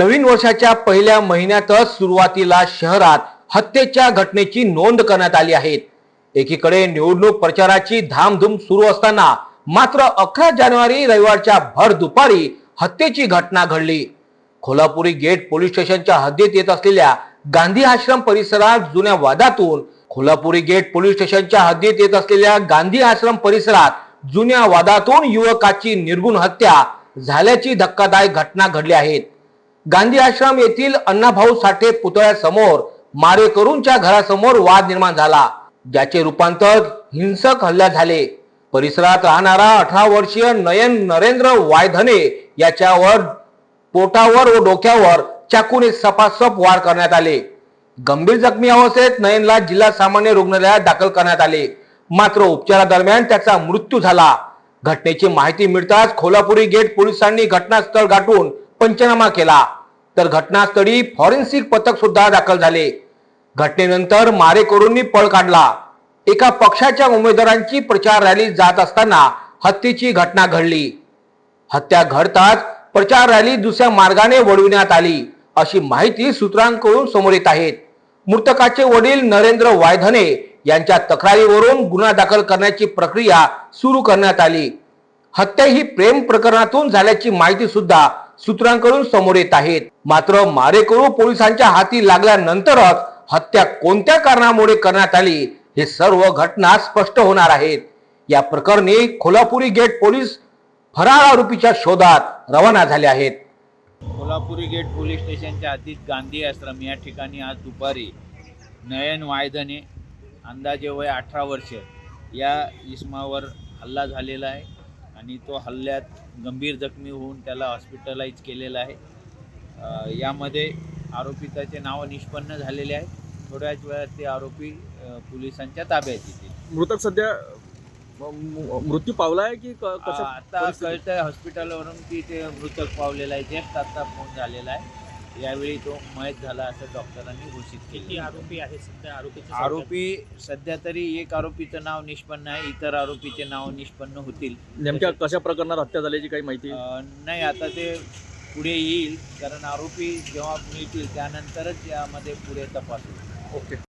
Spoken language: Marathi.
नवीन वर्षाच्या पहिल्या महिन्यातच सुरुवातीला शहरात हत्येच्या घटनेची नोंद करण्यात आली आहे. एकीकडे निवडणूक प्रचाराची धामधूम सुरू असताना मात्र अकरा जानेवारी रविवारच्या भर दुपारी हत्येची घटना घडली. कोल्हापुरी गेट पोलीस स्टेशनच्या हद्दीत येत असलेल्या गांधी आश्रम परिसरात जुन्या वादातून कोल्हापुरी गेट पोलीस स्टेशनच्या हद्दीत येत असलेल्या गांधी आश्रम परिसरात जुन्या वादातून युवकाची निर्गुण हत्या झाल्याची धक्कादायक घटना घडली आहेत गांधी आश्रम येथील अण्णाभाऊ साठे पुतळ्यासमोर मारेकरूंच्या घरासमोर वाद निर्माण झाला ज्याचे रूपांतर हिंसक हल्ला झाले. परिसरात राहणारा अठरा वर्षीय नयन नरेंद्र वायधने याच्यावर पोटावर व डोक्यावर चाकूने सपासप वार करण्यात आले. गंभीर जखमी अवस्थेत नयनला जिल्हा सामान्य रुग्णालयात दाखल करण्यात आले. मात्र उपचारादरम्यान त्याचा मृत्यू झाला. घटनेची माहिती मिळताच खोलापुरी गेट पोलिसांनी घटनास्थळ गाठून पंचनामा केला. तर घटनास्थळी फॉरेन्सिक पथक सुद्धा दाखल झाले. घटनेनंतर मारेकरूंनी पळ काढला. एका पक्षाच्या उमेदवारांची प्रचार रॅली जात असताना हत्येची घटना घडली. हत्या घडताच प्रचार रॅली दुसऱ्या मार्गाने वळविण्यात आली अशी माहिती सूत्रांकडून समोर येत आहेत मृतकाचे वडील नरेंद्र वायधने यांच्या तक्रारीवरून गुन्हा दाखल करण्याची प्रक्रिया सुरू करण्यात आली. हत्या ही प्रेम प्रकरणातून झाल्याची माहिती सुद्धा सूत्रांकडून समोर येत आहेत. मात्र मारेकरू पोलिसांच्या हाती लागल्यानंतरच हत्या कोणत्या कारणामुळे करण्यात आली हे सर्व घटना स्पष्ट होणार आहेत. या प्रकरणी कोल्हापुरी गेट पोलीस फरार आरोपीच्या शोधात रवाना झाले आहेत. कोल्हापुरी गेट पोलीस स्टेशनच्या हद्दीत गांधी आश्रम या ठिकाणी आज दुपारी नयन वायदने अंदाजे वय अठरा वर्ष या इसमावर हल्ला झालेला आहे. आणि तो हल्ल्यात गंभीर जखमी होऊन त्याला हॉस्पिटलाइज केलेला आहे. यामध्ये आरोपिताचे नाव निष्पन्न झालेले आहे थोड्याच वेळात ते आरोपी पोलिसांच्या ताब्यात येतील. मृतक सध्या मृत्यू पावला आहे की आता? कळतंय हॉस्पिटलवरून की ते मृतक पावलेला आहे. जस्ट आता फोन झालेला आहे. यावेळी तो मयत झाला असं डॉक्टरांनी घोषित किती केले आरोपी आहेत सध्या? आरोपीचे आरोपी सध्या तरी एक आरोपीचं नाव निष्पन्न आहे इतर आरोपीचे नाव निष्पन्न होतील. नेमक्या कशा प्रकरणात हत्या झाल्याची काही माहिती? अ, नाही आता ते पुढे येईल कारण आरोपी जेव्हा मिळतील त्यानंतरच यामध्ये पुढे तपास होईल. ओके.